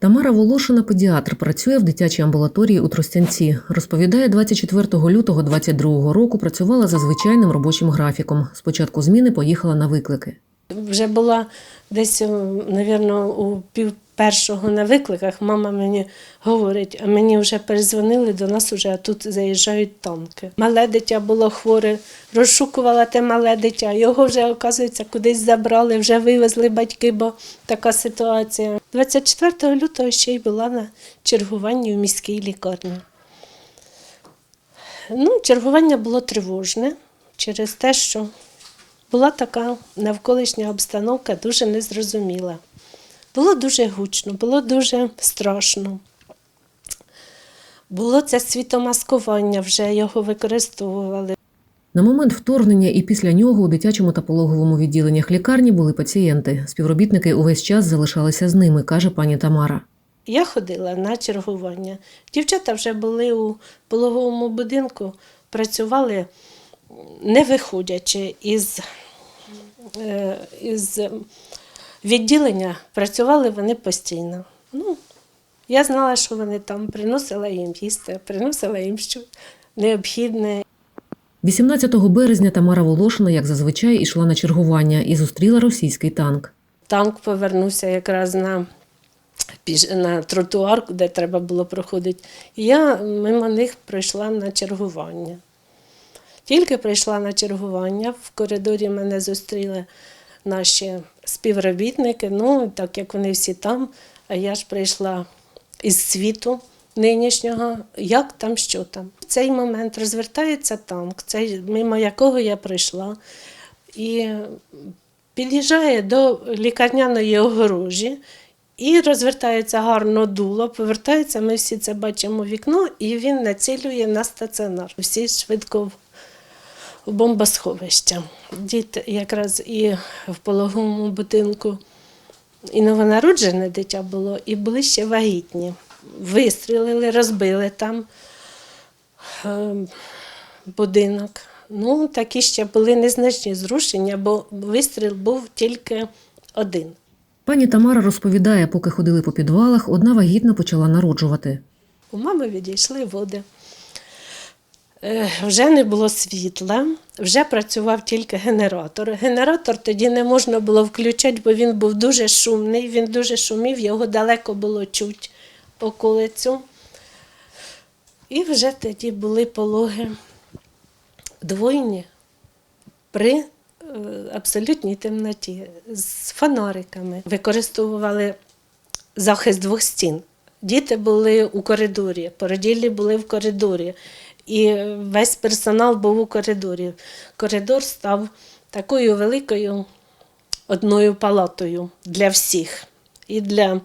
Тамара Волошина, педіатр, працює в дитячій амбулаторії у Тростянці. Розповідає, 24 лютого 22 року працювала за звичайним робочим графіком. Спочатку зміни поїхала на виклики. Вже була десь, мабуть, у пів першого на викликах. Мама мені говорить, а мені вже перезвонили до нас, уже, а тут заїжджають танки. Мале дитя було хворе, розшукувала те мале дитя. Його вже, оказується, кудись забрали, вже вивезли батьки, бо така ситуація. 24 лютого ще й була на чергуванні в міській лікарні. Ну, чергування було тривожне через те, що була така навколишня обстановка дуже незрозуміла. Було дуже гучно, було дуже страшно. Було це світомаскування, вже його використовували. На момент вторгнення і після нього у дитячому та пологовому відділеннях лікарні були пацієнти. Співробітники увесь час залишалися з ними, каже пані Тамара. Я ходила на чергування. Дівчата вже були у пологовому будинку, працювали не виходячи із, е, із відділення, працювали вони постійно. Ну, я знала, що вони там приносила їм їсти, приносила їм що необхідне. 18 березня Тамара Волошина, як зазвичай, ішла на чергування і зустріла російський танк. Танк повернувся якраз на, на тротуар, де треба було проходити. І я мимо них прийшла на чергування. Тільки прийшла на чергування, в коридорі мене зустріли наші співробітники. Ну, так як вони всі там, а я ж прийшла із світу нинішнього, як там, що там. В цей момент розвертається танк, цей, мимо якого я прийшла. І під'їжджає до лікарняної огорожі і розвертається гарно дуло, повертається, ми всі це бачимо в вікно, і він націлює на стаціонар. Всі швидко в- бомбосховище. Діти якраз і в пологовому будинку і новонароджене дитя було, і були ще вагітні. Вистрілили, розбили там е, будинок. Ну, такі ще були незначні зрушення, бо вистріл був тільки один. Пані Тамара розповідає, поки ходили по підвалах, одна вагітна почала народжувати. У мами відійшли води. Е, Вже не було світла, вже працював тільки генератор. Генератор тоді не можна було включати, бо він був дуже шумний, він дуже шумів, його далеко було чуть околицю. І вже тоді були пологи двойні при е, абсолютній темноті з фонариками. Використовували захист двох стін. Діти були у коридорі, породіллі були в коридорі, і весь персонал був у коридорі. Коридор став такою великою одною палатою для всіх, і для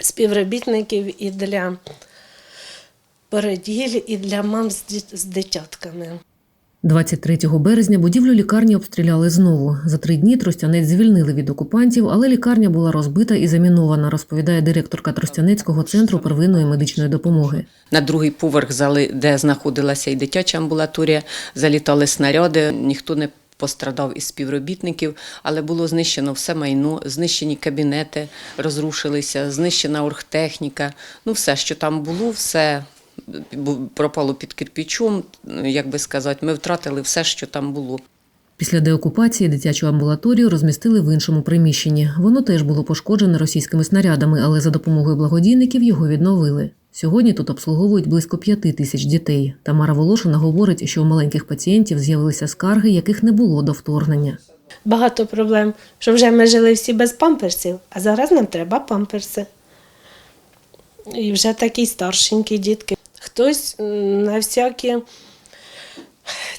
співробітників, і для породіль, і для мам з дитятками. 23 березня будівлю лікарні обстріляли знову. За три дні Тростянець звільнили від окупантів, але лікарня була розбита і замінована, розповідає директорка Тростянецького центру первинної медичної допомоги. На другий поверх зали, де знаходилася і дитяча амбулаторія, залітали снаряди. Ніхто не пострадав із співробітників, але було знищено все майно, знищені кабінети, розрушилися, знищена оргтехніка. Ну, все, що там було, все пропало під кирпічом. Як би сказати, ми втратили все, що там було. Після деокупації дитячу амбулаторію розмістили в іншому приміщенні. Воно теж було пошкоджене російськими снарядами, але за допомогою благодійників його відновили. Сьогодні тут обслуговують близько п'яти тисяч дітей. Тамара Волошина говорить, що у маленьких пацієнтів з'явилися скарги, яких не було до вторгнення. Багато проблем, що вже ми жили всі без памперсів, а зараз нам треба памперси. І вже такі старшенькі дітки. Хтось на всякі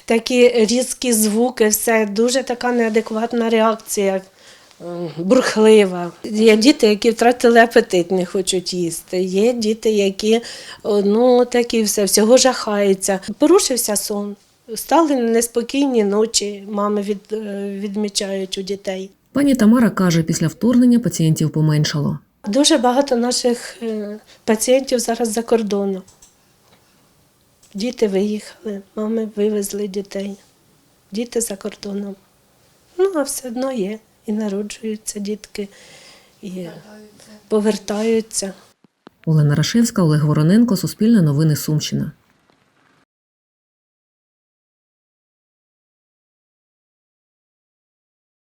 такі різкі звуки, все дуже така неадекватна реакція, бурхлива. Є діти, які втратили апетит, не хочуть їсти. Є діти, які ну, такі все, всього жахаються. Порушився сон. Стали неспокійні ночі, мами від, е, відмічають у дітей. Пані Тамара каже, після вторгнення пацієнтів поменшало. Дуже багато наших е, пацієнтів зараз за кордоном. Діти виїхали, мами вивезли дітей. Діти за кордоном. Ну, а все одно є. І народжуються дітки. І повертаються. Олена Рашевська, Олег Вороненко, Суспільне новини Сумщина.